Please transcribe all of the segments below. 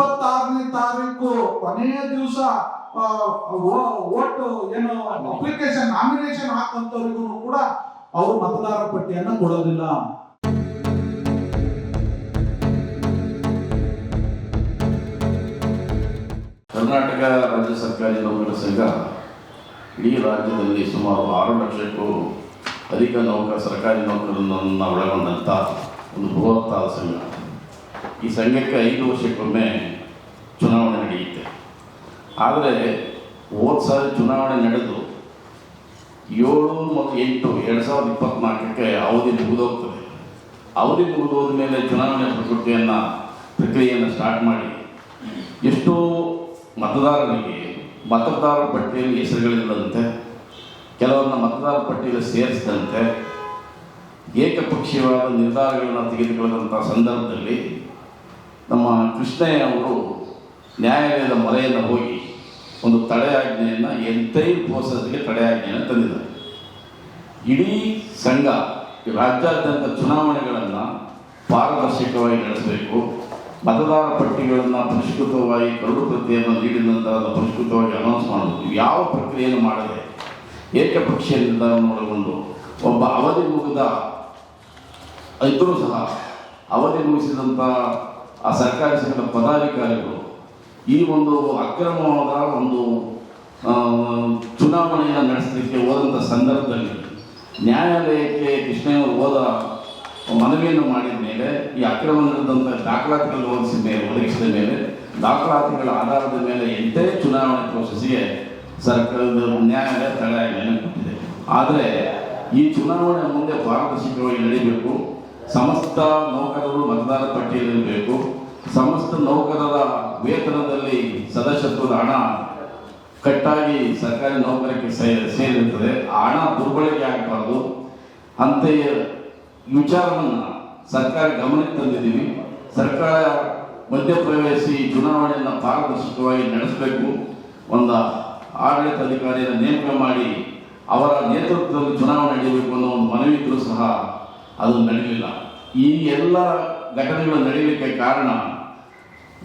ಇಪ್ಪತ್ತಾರನೇ ತಾರೀಕು ಕೊನೆಯ ದಿವಸ ಓಟು, ಏನು ಅಪ್ಲಿಕೇಶನ್ ನಾಮಿನೇಷನ್ ಹಾಕಂತವ್ರಿಗೂ ಕೂಡ ಅವರು ಮತದಾರ ಪಟ್ಟಿಯನ್ನು ಕೊಡೋದಿಲ್ಲ. ಕರ್ನಾಟಕ ರಾಜ್ಯ ಸರ್ಕಾರಿ ನೌಕರರ ಸಂಘ ಇಡೀ ರಾಜ್ಯದಲ್ಲಿ ಸುಮಾರು ಆರು ಲಕ್ಷಕ್ಕೂ ಅಧಿಕ ನೌಕರ, ಸರ್ಕಾರಿ ನೌಕರರನ್ನು ಒಳಗೊಂಡಂಥ ಒಂದು ಬೃಹತ್ತಾದ ಸಂಘ. ಈ ಸಂಘಕ್ಕೆ ಐದು ವರ್ಷಕ್ಕೊಮ್ಮೆ ಚುನಾವಣೆ ನಡೆಯುತ್ತೆ. ಆದರೆ ಹೋದ ಸಾರಿ ಚುನಾವಣೆ ನಡೆದು ಏಳು ಮತ್ತು ಎಂಟು ಎರಡು ಸಾವಿರದ ಇಪ್ಪತ್ನಾಲ್ಕಕ್ಕೆ ಅವಧಿ ಮುಗಿದೋಗ್ತದೆ. ಅವಧಿ ಮುಗಿದೋದ ಮೇಲೆ ಚುನಾವಣೆ ಪ್ರಕೃತಿಯನ್ನು ಪ್ರಕ್ರಿಯೆಯನ್ನು ಸ್ಟಾರ್ಟ್ ಮಾಡಿ ಎಷ್ಟೋ ಮತದಾರರಿಗೆ ಮತದಾರರ ಪಟ್ಟಿಯಲ್ಲಿ ಹೆಸರುಗಳಿಲ್ಲದಂತೆ, ಕೆಲವರನ್ನ ಮತದಾರರ ಪಟ್ಟಿಯಲ್ಲಿ ಸೇರಿಸಿದಂತೆ ಏಕಪಕ್ಷೀಯವಾದ ನಿರ್ಧಾರಗಳನ್ನು ತೆಗೆದುಕೊಳ್ಳದಂಥ ಸಂದರ್ಭದಲ್ಲಿ ನಮ್ಮ ಕೃಷ್ಣಯ್ಯ ಅವರು ನ್ಯಾಯಾಲಯದ ಮೊರೆಯನ್ನು ಹೋಗಿ ಒಂದು ತಡೆಯಾಜ್ಞೆಯನ್ನು ಎಂಟೈರ್ ಪ್ರೋಸೆಸ್ಗೆ ತಡೆಯಾಜ್ಞೆಯನ್ನು ತಂದಿದ್ದಾರೆ. ಇಡೀ ಸಂಘ, ರಾಜ್ಯಾದ್ಯಂತ ಚುನಾವಣೆಗಳನ್ನು ಪಾರದರ್ಶಕವಾಗಿ ನಡೆಸಬೇಕು. ಮತದಾರ ಪಟ್ಟಿಗಳನ್ನು ಪರಿಷ್ಕೃತವಾಗಿ, ಕರಡು ಪ್ರತಿಯನ್ನು ನೀಡಿದ ನಂತರ ಅದನ್ನು ಪರಿಷ್ಕೃತವಾಗಿ ಅನೌನ್ಸ್ ಮಾಡಬೇಕು. ಯಾವ ಪ್ರಕ್ರಿಯೆಯನ್ನು ಮಾಡದೆ ಏಕಪಕ್ಷೀಯ ನೋಡಿಕೊಂಡು ಒಬ್ಬ ಅವಧಿ ಮುಗಿದ ಇದ್ದರೂ ಸಹ, ಅವಧಿ ಮುಗಿಸಿದಂಥ ಆ ಸರ್ಕಾರಿ ಸಂಘದ ಪದಾಧಿಕಾರಿಗಳು ಈ ಒಂದು ಅಕ್ರಮವಾದ ಒಂದು ಚುನಾವಣೆಯನ್ನು ನಡೆಸಲಿಕ್ಕೆ ಹೋದಂಥ ಸಂದರ್ಭದಲ್ಲಿ ನ್ಯಾಯಾಲಯಕ್ಕೆ ಕೃಷ್ಣಯ್ಯವರು ಹೋದ ಮನವಿಯನ್ನು ಮಾಡಿದ ಮೇಲೆ, ಈ ಅಕ್ರಮ ನಡೆದಂಥ ದಾಖಲಾತಿಗಳನ್ನು ಒದಗಿಸಿದ ಮೇಲೆ ಒದಗಿಸಿದ ಮೇಲೆ, ದಾಖಲಾತಿಗಳ ಆಧಾರದ ಮೇಲೆ ಎಂಟೇ ಚುನಾವಣೆ ಪ್ರೋಸೆಸ್ಗೆ ಸರ್ಕಾರದ ನ್ಯಾಯಾಲಯ ತಡೆಯಾಜ್ಞೆಯನ್ನು ಕೊಟ್ಟಿದೆ. ಆದರೆ, ಈ ಚುನಾವಣೆ ಮುಂದೆ ಪಾರದರ್ಶಕವಾಗಿ ನಡೀಬೇಕು, ಸಮಸ್ತ ನೌಕರರು ಮತದಾರ ಪಟ್ಟಿಯಲ್ಲಿರಬೇಕು ಸಮಸ್ತ ನೌಕರರ ವೇತನದಲ್ಲಿ ಸದಸ್ಯತ್ವದ ಹಣ ಕಟ್ಟಾಗಿ ಸರ್ಕಾರಿ ನೌಕರಕ್ಕೆ ಸೇರಿರುತ್ತದೆ. ಆ ಹಣ ದುರ್ಬಳಕೆ ಆಗಬಾರ್ದು. ಅಂತೆಯೇ ವಿಚಾರವನ್ನು ಸರ್ಕಾರ ಗಮನಕ್ಕೆ ತಂದಿದ್ದೀವಿ. ಸರ್ಕಾರ ಮಧ್ಯಪ್ರವೇಶಿ ಚುನಾವಣೆಯನ್ನು ಪಾರದರ್ಶಕವಾಗಿ ನಡೆಸಬೇಕು. ಒಂದು ಆಡಳಿತ ಅಧಿಕಾರಿಯನ್ನು ನೇಮಕ ಮಾಡಿ ಅವರ ನೇತೃತ್ವದಲ್ಲಿ ಚುನಾವಣೆ ನಡೆಯಬೇಕು ಅನ್ನೋ ಒಂದು ಮನವಿ ಇದ್ರೂ ಸಹ ಅದು ನಡೆಯಲಿಲ್ಲ. ಈ ಎಲ್ಲ ಘಟನೆಗಳು ನಡೆಯಲಿಕ್ಕೆ ಕಾರಣ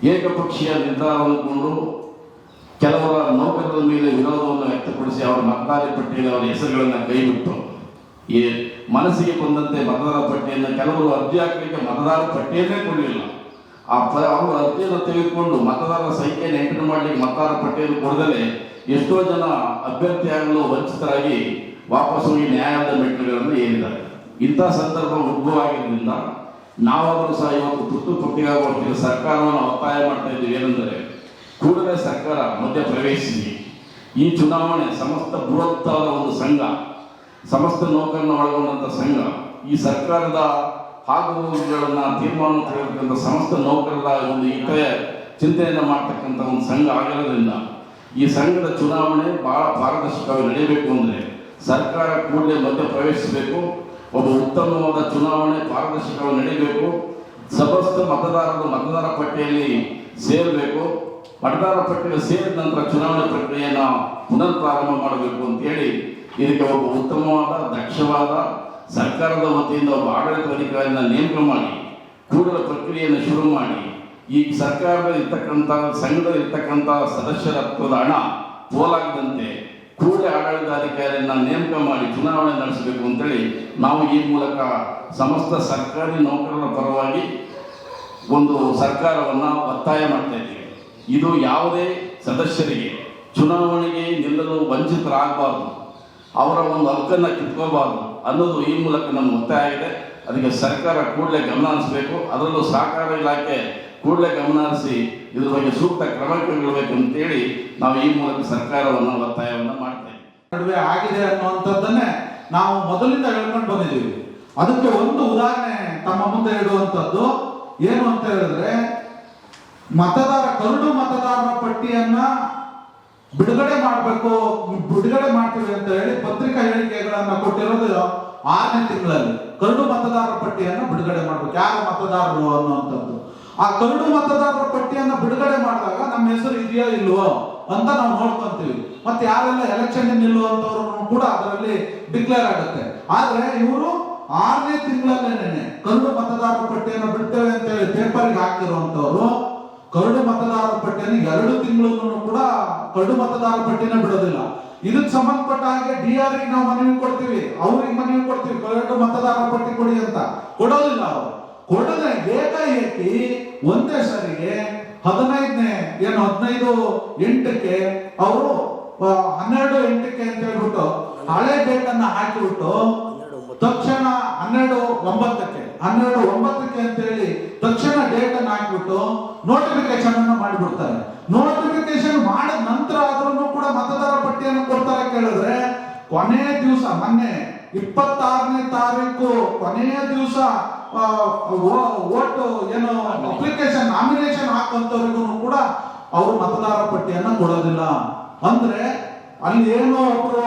ಏಕಪಕ್ಷೀಯ ನಿರ್ಧಾರವನ್ನು ಕೆಲವರ ನೌಕರರ ಮೇಲೆ ವಿರೋಧವನ್ನು ವ್ಯಕ್ತಪಡಿಸಿ ಅವರ ಮತದಾರ ಪಟ್ಟಿಯಲ್ಲಿ ಅವರ ಹೆಸರುಗಳನ್ನು ಕೈಬಿಟ್ಟು, ಈ ಮನಸ್ಸಿಗೆ ಬಂದಂತೆ ಮತದಾರ ಪಟ್ಟಿಯನ್ನು ಕೆಲವರು ಅರ್ಜಿ ಹಾಕಲಿಕ್ಕೆ ಮತದಾರ ಪಟ್ಟಿಯನ್ನೇ ಕೊಡಲಿಲ್ಲ. ಆ ಪ, ಅವರು ಅರ್ಜಿಯನ್ನು ತೆಗೆದುಕೊಂಡು ಮತದಾರರ ಸಂಖ್ಯೆಯನ್ನು ಎಂಟರ್ ಮಾಡಲಿಕ್ಕೆ ಮತದಾರ ಪಟ್ಟಿಯನ್ನು ಕೊಡದಲೆ ಎಷ್ಟೋ ಜನ ಅಭ್ಯರ್ಥಿಯಾಗಲು ವಂಚಿತರಾಗಿ ವಾಪಸ್ ಹೋಗಿ ನ್ಯಾಯಾಲಯದ ಮೆಟ್ಟಿಲುಗಳನ್ನು ಏರಿದ್ದಾರೆ. ಇಂಥ ಸಂದರ್ಭ ಉದ್ಭವ ಆಗಿದ್ದರಿಂದ ನಾವಾದರೂ ಸಹ ಇವತ್ತು ತುರ್ತು ಪಟ್ಟಿಗಾಗುವಷ್ಟಿಗೆ ಸರ್ಕಾರವನ್ನು ಒತ್ತಾಯ ಮಾಡ್ತಾ ಇದ್ದೀವಿ. ಏನೆಂದರೆ, ಕೂಡಲೇ ಸರ್ಕಾರ ಮಧ್ಯ ಪ್ರವೇಶಿಸಿ ಈ ಚುನಾವಣೆ ಸಮಸ್ತ ಬೃಹತ್ತಾದ ಒಂದು ಸಂಘ, ಸಮಸ್ತ ನೌಕರನ್ನು ಒಳಗೊಂಡಂಥ ಸಂಘ, ಈ ಸರ್ಕಾರದ ಆಗುಗಳನ್ನು ತೀರ್ಮಾನ ತೆಗೆದುಕೊಂಡ ಸಮಸ್ತ ನೌಕರರ ಒಂದು ಇತರೆ ಚಿಂತೆಯನ್ನು ಮಾಡ್ತಕ್ಕಂಥ ಒಂದು ಸಂಘ ಆಗಿರೋದ್ರಿಂದ, ಈ ಸಂಘದ ಚುನಾವಣೆ ಬಹಳ ಪಾರದರ್ಶಕವಾಗಿ ನಡೆಯಬೇಕು ಅಂದರೆ ಸರ್ಕಾರ ಕೂಡಲೇ ಮಧ್ಯ ಪ್ರವೇಶಿಸಬೇಕು ಒಬ್ಬ ಉತ್ತಮವಾದ ಚುನಾವಣೆ ಪಾರದರ್ಶಕವಾಗಿ ನಡೀಬೇಕು. ಸಮಸ್ತ ಮತದಾರರು ಮತದಾರ ಪಟ್ಟಿಯಲ್ಲಿ ಸೇರಬೇಕು. ಮತದಾರ ಪಟ್ಟಿಯಲ್ಲಿ ಸೇರಿದ ನಂತರ ಚುನಾವಣೆ ಪ್ರಕ್ರಿಯೆಯನ್ನು ಪುನರ್ ಪ್ರಾರಂಭ ಮಾಡಬೇಕು ಅಂತೇಳಿ ಇದಕ್ಕೆ ಒಬ್ಬ ಉತ್ತಮವಾದ, ದಕ್ಷವಾದ ಸರ್ಕಾರದ ವತಿಯಿಂದ ಒಬ್ಬ ಆಡಳಿತ ಅಧಿಕಾರಿನ ನೇಮಕ ಮಾಡಿ, ಕೂಡಲ ಪ್ರಕ್ರಿಯೆಯನ್ನು ಶುರು ಮಾಡಿ, ಈ ಸರ್ಕಾರದಲ್ಲಿ ಇರ್ತಕ್ಕಂಥ ಸಂಘದಲ್ಲಿ ಇರ್ತಕ್ಕಂಥ ಸದಸ್ಯರತ್ವದ ಹಣ ಪೋಲಾಗದಂತೆ ಕೂಡಲೇ ಆಡಳಿತಾಧಿಕಾರಿಯನ್ನು ನೇಮಕ ಮಾಡಿ ಚುನಾವಣೆ ನಡೆಸಬೇಕು ಅಂತೇಳಿ ನಾವು ಈ ಮೂಲಕ ಸಮಸ್ತ ಸರ್ಕಾರಿ ನೌಕರರ ಪರವಾಗಿ ಒಂದು ಸರ್ಕಾರವನ್ನು ಒತ್ತಾಯ ಮಾಡ್ತಾ ಇದು ಯಾವುದೇ ಸದಸ್ಯರಿಗೆ ಚುನಾವಣೆಗೆ ನಿಲ್ಲಲು ವಂಚಿತರಾಗಬಾರ್ದು, ಅವರ ಒಂದು ಹಕ್ಕನ್ನು ಕಿತ್ಕೋಬಾರ್ದು ಅನ್ನೋದು ಈ ಮೂಲಕ ನಮ್ಮ ಒತ್ತಾಯ ಆಗಿದೆ ಅದಕ್ಕೆ ಸರ್ಕಾರ ಕೂಡಲೇ ಗಮನ ಹರಿಸಬೇಕು. ಅದರಲ್ಲೂ ಸಹಕಾರ ಇಲಾಖೆ ಕೂಡಲೇ ಗಮನ ಹರಿಸಿ ಇದ್ರ ಬಗ್ಗೆ ಸೂಕ್ತ ಕ್ರಮ ಕೈಗೊಳ್ಳಬೇಕು ಅಂತೇಳಿ ನಾವು ಈ ಮೂಲಕ ಸರ್ಕಾರವನ್ನು ಒತ್ತಾಯವನ್ನು ಮಾಡ್ತೇವೆ ನಡುವೆ ಆಗಿದೆ ಅನ್ನುವಂಥದ್ದನ್ನೇ ನಾವು ಮೊದಲಿಂದ ಹೇಳ್ಕೊಂಡು ಬಂದಿದ್ದೀವಿ. ಅದಕ್ಕೆ ಒಂದು ಉದಾಹರಣೆ ತಮ್ಮ ಮುಂದೆ ಇಡುವಂಥದ್ದು ಏನು ಅಂತ ಹೇಳಿದ್ರೆ, ಮತದಾರ, ಕರುಡು ಮತದಾರರ ಪಟ್ಟಿಯನ್ನ ಬಿಡುಗಡೆ ಮಾಡಬೇಕು, ಬಿಡುಗಡೆ ಮಾಡ್ತೀವಿ ಅಂತ ಹೇಳಿ ಪತ್ರಿಕಾ ಹೇಳಿಕೆಗಳನ್ನ ಕೊಟ್ಟಿರೋದು ಆರನೇ ತಿಂಗಳಲ್ಲಿ ಕರಡು ಮತದಾರರ ಪಟ್ಟಿಯನ್ನು ಬಿಡುಗಡೆ ಮಾಡಬೇಕು. ಯಾರು ಮತದಾರರು ಅನ್ನುವಂಥದ್ದು. ಆ ಕರಡು ಮತದಾರರ ಪಟ್ಟಿಯನ್ನು ಬಿಡುಗಡೆ ಮಾಡಿದಾಗ ನಮ್ಮ ಹೆಸರು ಇದೆಯೋ ಇಲ್ವೋ ಅಂತ ನಾವು ನೋಡ್ಕೊಂತೀವಿ. ಮತ್ತೆ ಯಾರೆಲ್ಲ ಎಲೆಕ್ಷನ್ ನಿಲ್ಲುವಂತವ್ರು ಕೂಡ ಅದರಲ್ಲಿ ಡಿಕ್ಲೇರ್ ಆಗುತ್ತೆ. ಆದ್ರೆ ಇವರು ಆರನೇ ತಿಂಗಳಲ್ಲೇನೆ ಕರಡು ಮತದಾರರ ಪಟ್ಟಿಯನ್ನು ಬಿಡ್ತೇವೆ ಅಂತ ಹೇಳಿ ಪೇಪರ್ಗೆ ಹಾಕಿರುವಂತವ್ರು ಕರಡು ಮತದಾರರ ಪಟ್ಟಿಯನ್ನು ಎರಡು ತಿಂಗಳನ್ನು ಕೂಡ ಕರಡು ಮತದಾರರ ಪಟ್ಟಿನ ಬಿಡೋದಿಲ್ಲ. ಇದಕ್ಕೆ ಸಂಬಂಧಪಟ್ಟ ಹಾಗೆ ಡಿ ಆರ್ ನಾವು ಮನವಿ ಕೊಡ್ತೀವಿ. ಅವ್ರಿಗೆ ಮನವಿ ಕೊಡ್ತೀವಿ. ಕರಡು ಮತದಾರರ ಪಟ್ಟಿ ಕೊಡಿ ಅಂತ. ಕೊಡೋದಿಲ್ಲ ಅವರು. ಕೊಡದೆ ಏಕಾಏಕಿ ಒಂದೇ ಸರಿಗೆ ಹದಿನೈದನೇ, ಏನು ಹದಿನೈದು ಎಂಟಕ್ಕೆ ಅವರು ಹನ್ನೆರಡು ಎಂಟಕ್ಕೆ ಅಂತ ಹೇಳ್ಬಿಟ್ಟು ಹಳೆ ಡೇಟ್ ಅನ್ನ ಹಾಕಿಬಿಟ್ಟು ತಕ್ಷಣ ಹನ್ನೆರಡು ಒಂಬತ್ತಕ್ಕೆ ಹನ್ನೆರಡು ಒಂಬತ್ತಕ್ಕೆ ಅಂತ ಹೇಳಿ ತಕ್ಷಣ ಡೇಟ್ ಅನ್ನು ಹಾಕಿಬಿಟ್ಟು ನೋಟಿಫಿಕೇಶನ್ ಅನ್ನು ಮಾಡಿಬಿಡ್ತಾರೆ. ಕೇಳಿದ್ರೆ ಕೊನೆಯ ದಿವಸ, ಮೊನ್ನೆ ಇಪ್ಪತ್ತಾರನೇ ತಾರೀಕು ಕೊನೆಯ ದಿವಸ ಓಟು ಏನು ಅಪ್ಲಿಕೇಶನ್ ನಾಮಿನೇಷನ್ ಹಾಕುವಂತವರಿಗೂ ಕೂಡ ಅವರು ಮತದಾರ ಪಟ್ಟಿಯನ್ನ ಕೊಡೋದಿಲ್ಲ. ಅಂದ್ರೆ ಅಲ್ಲಿ ಏನೋ ಒಬ್ರು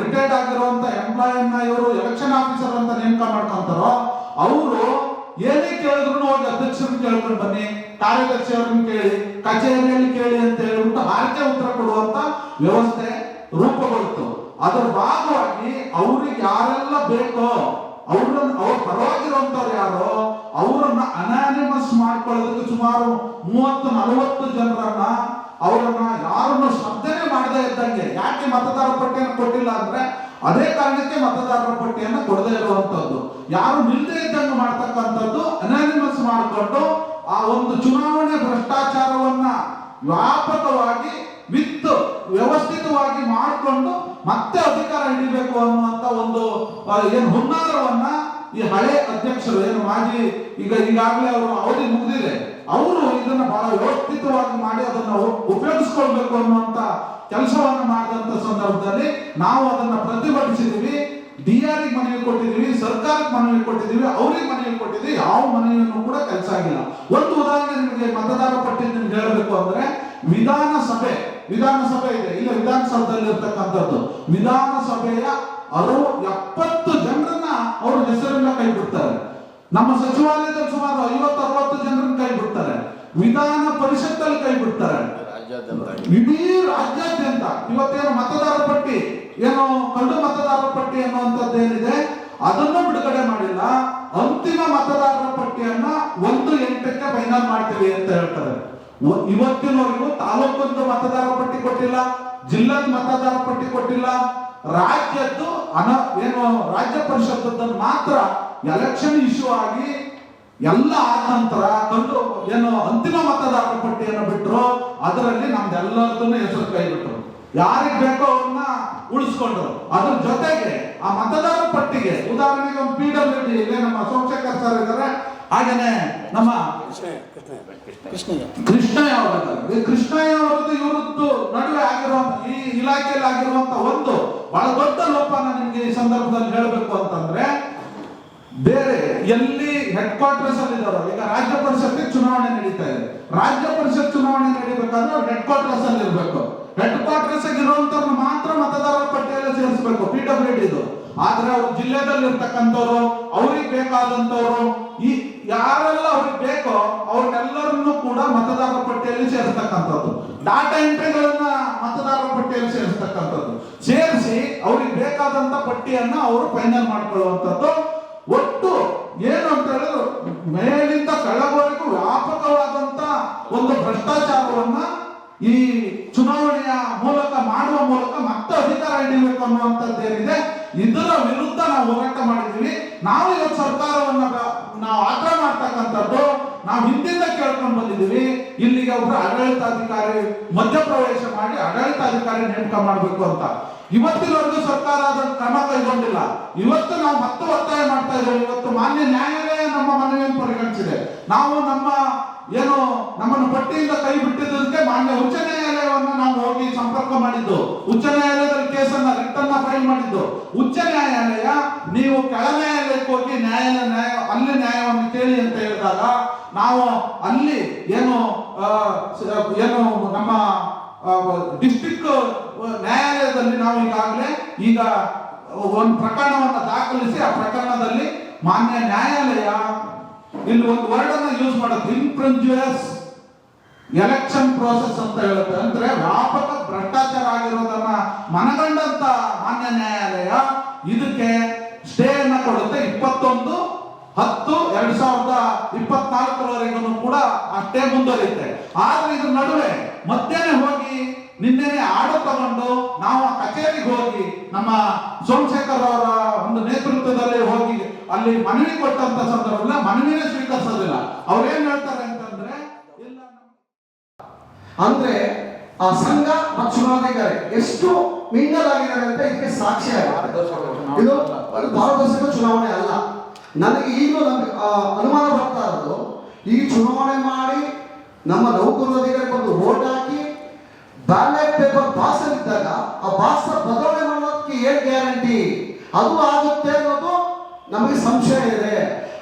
ರಿಟೈರ್ಡ್ ಆಗಿರುವಂತ ಎಂಪ್ಲಾಯನ್ನ ಇವರು ಎಲೆಕ್ಷನ್ ಆಫೀಸರ್ ಅಂತ ನೇಮಕ ಮಾಡ್ಕೊಂತಾರೋ, ಅವರು ಏನೇ ಕೇಳಿದ್ರು ಹೋಗಿ ಅಧ್ಯಕ್ಷರನ್ನ ಕೇಳ್ಕೊಂಡು ಬನ್ನಿ ಕಾರ್ಯದರ್ಶಿ ಅವ್ರನ್ನ ಕೇಳಿ, ಕಚೇರಿಯಲ್ಲಿ ಕೇಳಿ ಅಂತ ಹೇಳ್ಬಿಟ್ಟು ಆರ್ಕೆ ಉತ್ತರ ಕೊಡುವಂತ ವ್ಯವಸ್ಥೆ ರೂಪುಗೊಳ್ತು ಅದರ ಭಾಗವಾಗಿ ಅವ್ರಿಗೆ ಯಾರೆಲ್ಲ ಬೇಕೋ, ಅವ್ರನ್ನ ಅವ್ರ ಪರವಾಗಿರುವಂತವ್ರು ಯಾರೋ, ಅವರನ್ನ ಅನಾನಿಮಸ್ ಮಾಡ್ಕೊಳ್ಳೋದಕ್ಕೆ ಸುಮಾರು ಮೂವತ್ತು, ನಲವತ್ತು ಜನರನ್ನ ಅವರನ್ನ ಯಾರನ್ನು ಶಬ್ದನೆ ಮಾಡದೇ ಇದ್ದಂಗೆ, ಯಾಕೆ ಮತದಾರ ಪಟ್ಟಿಯನ್ನು ಕೊಟ್ಟಿಲ್ಲ ಅಂದ್ರೆ ಅದೇ ಕಾರಣಕ್ಕೆ ಮತದಾರರ ಪಟ್ಟಿಯನ್ನು ಕೊಡದೇ ಇರುವಂತದ್ದು ಯಾರು ನಿಲ್ದೇ ಇದ್ದಂಗೆ ಮಾಡ್ತಕ್ಕಂಥದ್ದು ಅನಾನಿಮಸ್ ಮಾಡಿಕೊಂಡು ಆ ಒಂದು ಚುನಾವಣೆ ಭ್ರಷ್ಟಾಚಾರವನ್ನ ವ್ಯಾಪಕವಾಗಿ ವಿತ್ ವ್ಯವಸ್ಥಿತವಾಗಿ ಮಾಡಿಕೊಂಡು ಮತ್ತೆ ಅಧಿಕಾರ ಹಿಡಿಬೇಕು ಅನ್ನುವಂತ ಒಂದು ಏನು ಹುನ್ನಾರವನ್ನ ಈ ಹಳೆ ಅಧ್ಯಕ್ಷರು, ಏನು ಮಾಜಿ, ಈಗ ಈಗಾಗಲೇ ಅವರು ಅವಧಿ ಮುಗಿದಿದೆ, ಅವರು ಇದನ್ನ ಬಹಳ ವ್ಯವಸ್ಥಿತವಾಗಿ ಮಾಡಿ ಅದನ್ನು ಉಪಯೋಗಿಸ್ಕೊಳ್ಬೇಕು ಅನ್ನುವಂತ ಕೆಲಸವನ್ನು ಮಾಡಿದಂತ ಸಂದರ್ಭದಲ್ಲಿ ನಾವು ಅದನ್ನ ಪ್ರತಿಭಟಿಸಿದೀವಿ. ಡಿ ಆರ್ ಮನವಿ ಕೊಟ್ಟಿದೀವಿ, ಸರ್ಕಾರಕ್ಕೆ ಮನವಿ ಕೊಟ್ಟಿದೀವಿ, ಅವ್ರಿಗೆ ಮನವಿ ಕೊಟ್ಟಿದ್ವಿ, ಯಾವ ಮನವಿಯನ್ನು ಕೂಡ ಕೆಲಸ ಆಗಿಲ್ಲ ಒಂದು ಉದಾಹರಣೆ ನಿಮಗೆ ಮತದಾರ ಪಟ್ಟಿ ಹೇಳಬೇಕು ಅಂದ್ರೆ ವಿಧಾನಸಭೆ ವಿಧಾನಸಭೆ ಇದೆ. ಇಲ್ಲ ವಿಧಾನಸೌಧದಲ್ಲಿ ಇರ್ತಕ್ಕಂಥದ್ದು. ವಿಧಾನಸಭೆಯ ಅರು ಎಪ್ಪತ್ತು ಜನರನ್ನ ಅವ್ರ ಹೆಸರನ್ನ ಕೈ ಬಿಡ್ತಾರೆ. ನಮ್ಮ ಸಚಿವಾಲಯದಲ್ಲಿ ಸುಮಾರು ಐವತ್ತು ಅರವತ್ತು ಜನರನ್ನ ಕೈ ಬಿಡ್ತಾರೆ. ವಿಧಾನ ಪರಿಷತ್ತಲ್ಲಿ ಕೈ ಬಿಡ್ತಾರೆ. ಇಡೀ ರಾಜ್ಯಾದ್ಯಂತ. ಇವತ್ತೇನು ಮತದಾರ ಪಟ್ಟಿ ಏನು ಕಂಡು ಮತದಾರರ ಪಟ್ಟಿ ಅನ್ನುವಂಥದ್ದು ಏನಿದೆ ಅದನ್ನು ಬಿಡುಗಡೆ ಮಾಡಿಲ್ಲ. ಅಂತಿಮ ಮತದಾರರ ಪಟ್ಟಿಯನ್ನ ಒಂದು ಎಂಟಕ್ಕೆ ಫೈನಲ್ ಮಾಡ್ತೀವಿ ಅಂತ ಹೇಳ್ತಾರೆ. ಇವತ್ತಿನವರೆಗೂ ತಾಲೂಕದ್ದು ಮತದಾರ ಪಟ್ಟಿ ಕೊಟ್ಟಿಲ್ಲ, ಜಿಲ್ಲದ ಮತದಾರ ಪಟ್ಟಿ ಕೊಟ್ಟಿಲ್ಲ. ರಾಜ್ಯದ್ದು ಅನ ಏನು, ರಾಜ್ಯ ಪರಿಷತ್ತದ್ದನ್ನು ಮಾತ್ರ ಎಲೆಕ್ಷನ್ ಇಶ್ಯೂ ಆಗಿ ಎಲ್ಲ ಆದ ನಂತರ ಕಂಡು ಏನು ಅಂತಿಮ ಮತದಾರರ ಪಟ್ಟಿಯನ್ನು ಬಿಟ್ಟರು ಅದರಲ್ಲಿ ನಮ್ದೆಲ್ಲದನ್ನು ಹೆಸರು ಕೈ ಬಿಟ್ಟರು ಯಾರಿಗೆ ಬೇಕೋ ಅವ್ರನ್ನ ಉಳಿಸ್ಕೊಂಡ್ರು. ಅದ್ರ ಜೊತೆಗೆ ಆ ಮತದಾರರ ಪಟ್ಟಿಗೆ, ಉದಾಹರಣೆಗೆ ಪಿ ಡಬ್ಲ್ಯೂ ಡಿ ನಮ್ಮ ಸೋಮಶೇಖರ್ ಸರ್ ಇದ್ದಾರೆ ಹಾಗೇನೆ ನಮ್ಮ ಕೃಷ್ಣ ಯಾವ್ದು ಕೃಷ್ಣ ಯಾವ್ದು ಇವರದ್ದು ನಡುವೆ ಆಗಿರುವಂತ ಈ ಇಲಾಖೆಯಲ್ಲಿ ಆಗಿರುವಂತ ಒಂದು ಬಹಳ ದೊಡ್ಡ ಲೋಪನ ನಿಮ್ಗೆ ಈ ಸಂದರ್ಭದಲ್ಲಿ ಹೇಳಬೇಕು ಅಂತಂದ್ರೆ, ಬೇರೆ ಎಲ್ಲಿ ಹೆಡ್ ಕ್ವಾರ್ಟರ್ಸ್ ಅಲ್ಲಿ ಇದ್ದಾರೋ, ಈಗ ರಾಜ್ಯ ಪರಿಷತ್ತಿಗೆ ಚುನಾವಣೆ ನಡೀತಾ ಇದೆ. ರಾಜ್ಯ ಪರಿಷತ್ ಚುನಾವಣೆ ನಡೀಬೇಕಾದ್ರೆ ಅವ್ರು ಹೆಡ್ ಕ್ವಾರ್ಟರ್ಸ್ ಅಲ್ಲಿ ಇರಬೇಕು. ಹೆಡ್ ಕ್ವಾರ್ಟರ್ಸ್ ಇರುವಂತವ್ರನ್ನ ಮಾತ್ರ ಮತದಾರರ ಪಟ್ಟಿಯಲ್ಲಿ ಸೇರಿಸಬೇಕು ಪಿ ಡಬ್ಲ್ಯೂ ಡಿ ಇದು ಆದ್ರೆ ಅವ್ರ ಜಿಲ್ಲೆದಲ್ಲಿ ಇರ್ತಕ್ಕಂಥವ್ರು ಅವ್ರಿಗೆ ಬೇಕಾದಂತವ್ರು ಈ ಯಾರೆಲ್ಲ ಅವ್ರಿಗೆ ಬೇಕೋ ಅವ್ರನ್ನೆಲ್ಲರನ್ನೂ ಕೂಡ ಮತದಾರರ ಪಟ್ಟಿಯಲ್ಲಿ ಸೇರಿಸ್ತಕ್ಕಂಥದ್ದು. ಡಾಟಾ ಎಂಟ್ರಿಗಳನ್ನ ಮತದಾರರ ಪಟ್ಟಿಯಲ್ಲಿ ಸೇರಿಸ್ತಕ್ಕಂಥದ್ದು. ಸೇರಿಸಿ ಅವ್ರಿಗೆ ಬೇಕಾದಂತ ಪಟ್ಟಿಯನ್ನ ಅವರು ಫೈನಲ್ ಮಾಡ್ಕೊಳ್ಳುವಂಥದ್ದು. ಒಟ್ಟು ಏನು ಅಂತ ಹೇಳಿದ್ರು, ಮೇಲಿಂದ ಕೆಳವರೆಗೂ ವ್ಯಾಪಕವಾದಂತ ಒಂದು ಭ್ರಷ್ಟಾಚಾರವನ್ನ ಈ ಚುನಾವಣೆಯ ಮೂಲಕ ಮಾಡುವ ಮೂಲಕ ಮತ್ತೆ ಅಧಿಕಾರ ಹಿಡಿಬೇಕು ಅನ್ನುವಂಥದ್ದು ಏನಿದೆ ಇದರ ವಿರುದ್ಧ ನಾವು ಹೋರಾಟ ಮಾಡಿದ್ದೀವಿ. ನಾವು ಇವತ್ತು ಸರ್ಕಾರವನ್ನ ನಾವು ಆಗ್ರಹ ಮಾಡ್ತಕ್ಕಂಥದ್ದು, ನಾವು ಹಿಂದಿಂದ ಕೇಳ್ಕೊಂಡು ಬಂದಿದ್ದೀವಿ. ಇಲ್ಲಿಗೆ ಒಬ್ರು ಆಡಳಿತಾಧಿಕಾರಿ ಮಧ್ಯಪ್ರವೇಶ ಮಾಡಿ ಆಡಳಿತಾಧಿಕಾರಿ ನೇಮಕ ಮಾಡಬೇಕು ಅಂತ. ಇವತ್ತಿನವರೆಗೂ ಸರ್ಕಾರ ಅದನ್ನು ಕ್ರಮ ಕೈಗೊಂಡಿಲ್ಲ. ಇವತ್ತು ನಾವು ಮತ್ತೆ ಒತ್ತಾಯ ಮಾಡ್ತಾ ಇದ್ದೇವೆ. ಇವತ್ತು ಮಾನ್ಯ ನ್ಯಾಯಾಲಯ ನಮ್ಮ ಮನವಿಯನ್ನು ಪರಿಗಣಿಸಿದೆ. ನಾವು ನಮ್ಮ ಏನು ನಮ್ಮನ್ನು ಪಟ್ಟಿಯಿಂದ ಕೈ ಬಿಟ್ಟಿದ್ದಕ್ಕೆ ಮಾನ್ಯ ಉಚ್ಚ ನ್ಯಾಯಾಲಯವನ್ನು ನಾವು ಹೋಗಿ ಸಂಪರ್ಕ ಮಾಡಿದ್ದು. ಉಚ್ಚ ನ್ಯಾಯಾಲಯದಲ್ಲಿ ಕೇಸನ್ನ ರಿಟರ್ನ್ ಫೈಲ್ ಮಾಡಿದ್ದು. ಉಚ್ಚ ನ್ಯಾಯಾಲಯ, ನೀವು ಕೆಳ ನ್ಯಾಯಾಲಯಕ್ಕೆ ಹೋಗಿ ನ್ಯಾಯಾಲಯ ನ್ಯಾಯ, ಅಲ್ಲಿ ನ್ಯಾಯವನ್ನು ಕೇಳಿ ಅಂತ ಹೇಳಿದಾಗ ನಾವು ಅಲ್ಲಿ ಏನು ಏನು ನಮ್ಮ ಡಿಸ್ಟ್ರಿಕ್ಟ್ ನ್ಯಾಯಾಲಯದಲ್ಲಿ ನಾವು ಈಗಾಗಲೇ ಈಗ ಒಂದು ಪ್ರಕರಣವನ್ನು ದಾಖಲಿಸಿ, ಆ ಪ್ರಕರಣದಲ್ಲಿ ಮಾನ್ಯ ನ್ಯಾಯಾಲಯ ಇಲ್ಲಿ ಒಂದು ವರ್ಡ್ ಅನ್ನ ಯೂಸ್ ಮಾಡೋದು ಇಂಪ್ರಂಜುಯಸ್ ಎಲೆಕ್ಷನ್ ಪ್ರೋಸೆಸ್ ಅಂತ ಹೇಳುತ್ತೆ. ಅಂದ್ರೆ ವ್ಯಾಪಕ ಭ್ರಷ್ಟಾಚಾರ ಆಗಿರೋದನ್ನ ಮನಗಂಡಂತ ಮಾನ್ಯ ನ್ಯಾಯಾಲಯ ಇದಕ್ಕೆ ಸ್ಟೇ ಅನ್ನ ಕೊಡುತ್ತೆ. ಇಪ್ಪತ್ತೊಂದು, ಹತ್ತು, ಎರಡ್ ಸಾವಿರದ ಇಪ್ಪತ್ನಾಲ್ಕರವರೆಗೂ ಕೂಡ ಆ ಅಷ್ಟೇ ಮುಂದುವರಿಯುತ್ತೆ. ಆದ್ರೆ ಇದ್ರ ನಡುವೆ ಮತ್ತೇನೆ ಹೋಗಿ ನಿನ್ನೆನೆ ಆಡು ತಗೊಂಡು ನಾವು ಕಚೇರಿಗೆ ಹೋಗಿ ನಮ್ಮ ಸೋಮಶೇಖರ್ ಅವರ ಒಂದು ನೇತೃತ್ವದಲ್ಲಿ ಹೋಗಿ ಅಲ್ಲಿ ಮನವಿ ಕೊಟ್ಟಂತ ಸಂದರ್ಭದಲ್ಲಿ ಮನವಿನೇ ಸ್ವೀಕರಿಸೋದಿಲ್ಲ. ಅವ್ರೇನ್ ಹೇಳ್ತಾರೆ ಅಂತಂದ್ರೆ, ಇಲ್ಲ ಅಂದ್ರೆ ಆ ಸಂಘ ಮತ್ತು ಚುನಾವಣೆಗಾರೆ ಎಷ್ಟು ಮಿಂಗಲ್ ಆಗಿದ್ದಾರೆ ಅಂತ ಇದಕ್ಕೆ ಸಾಕ್ಷಿ ಇದು ಪಾರದರ್ಶಕ ಚುನಾವಣೆ ಅಲ್ಲ. ನನಗೆ ಈಗಲೂ ನಮ್ಗೆ ಅನುಮಾನ ಬರ್ತಾ ಇರೋದು, ಈ ಚುನಾವಣೆ ಮಾಡಿ ನಮ್ಮ ನೌಕರರು ಅಧಿಕಾರಿ ಬಂದು ವೋಟ್ ಹಾಕಿ ಬ್ಯಾಲೆಟ್ ಪೇಪರ್ ಬಾಸಲ್ಲಿದ್ದಾಗ, ಆ ಬಾಸ ಬದಲಾವಣೆ ಮಾಡೋದಕ್ಕೆ ಏನ್ ಗ್ಯಾರಂಟಿ ಅದು ಆಗುತ್ತೆ ನಮಗೆ ಸಂಶಯ ಇದೆ.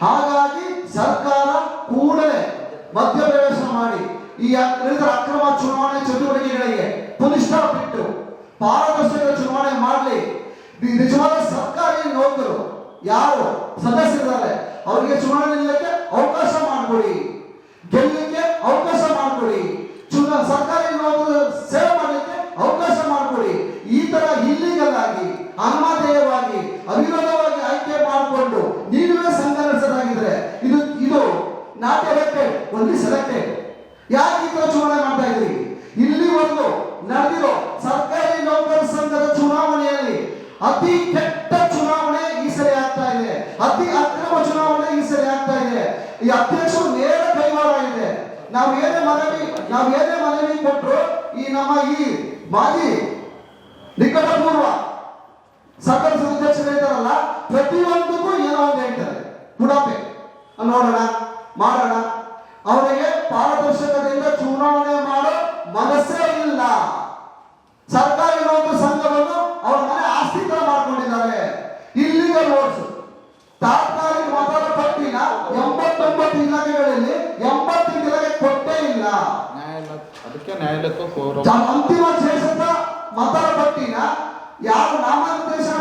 ಹಾಗಾಗಿ ಸರ್ಕಾರ ಕೂಡಲೇ ಮಧ್ಯಪ್ರವೇಶ ಮಾಡಿ, ಈ ಅಕ್ರಮ ಚುನಾವಣೆ ಚಟುವಟಿಕೆಗಳಿಗೆ ಸ್ಟಾಪ್ ಬಿಟ್ಟು ಪಾರದರ್ಶಕ ಚುನಾವಣೆ ಮಾಡಲಿ. ನಿಜವಾದ ಸರ್ಕಾರಿ ನೌಕರು? ಯಾರು? ಸದಸ್ಯರಿದ್ದಾರೆ. ಅವರಿಗೆ ಚುನಾವಣೆ ನಿಲ್ಲಕ್ಕೆ ಅವಕಾಶ ಮಾಡಿಕೊಡಿ. ಗೆಲ್ಲಕ್ಕೆ ಅವಕಾಶ ಮಾಡಿಕೊಡಿ. ಚುನಾವಣೆ ಸರ್ಕಾರಿ ನೌಕರು? ಸೇವೆ ಮಾಡಲಿಕ್ಕೆ ಅವಕಾಶ ಮಾಡಿಕೊಡಿ. ಈ ತರ ಇಲ್ಲಿಗಲ್ ಆಗಿ ಅವಿರೋಧವಾಗಿ ನಾವು ಏನೇ ಮನವಿ, ನಾವು ಏನೇ ಮನವಿ ಕೊಟ್ಟರು ಈ ನಮ್ಮ ಈ ಮಾಜಿ ನಿಕಟಪೂರ್ವ ಸಕಲ ಅಧ್ಯಕ್ಷರು ಇದ್ದಾರಲ್ಲ ಪ್ರತಿಯೊಂದಕ್ಕೂ ಏನೋ ಒಂದು ಹೇಳ್ತಾರೆ. ಉಡಾಪೆ, ನೋಡೋಣ, ಮಾಡೋಣ. ಅವರಿಗೆ ಪಾರದರ್ಶಕದಿಂದ ನ್ಯಾಯಾಲಯಕ್ಕೂ ಹೋಗ್ರು. ಜ- ಅಂತಿಮ ಶೇಷದ ಮತದ ಪಟ್ಟಿನ ಯಾರು ನಾಮನಿರ್ದೇಶನ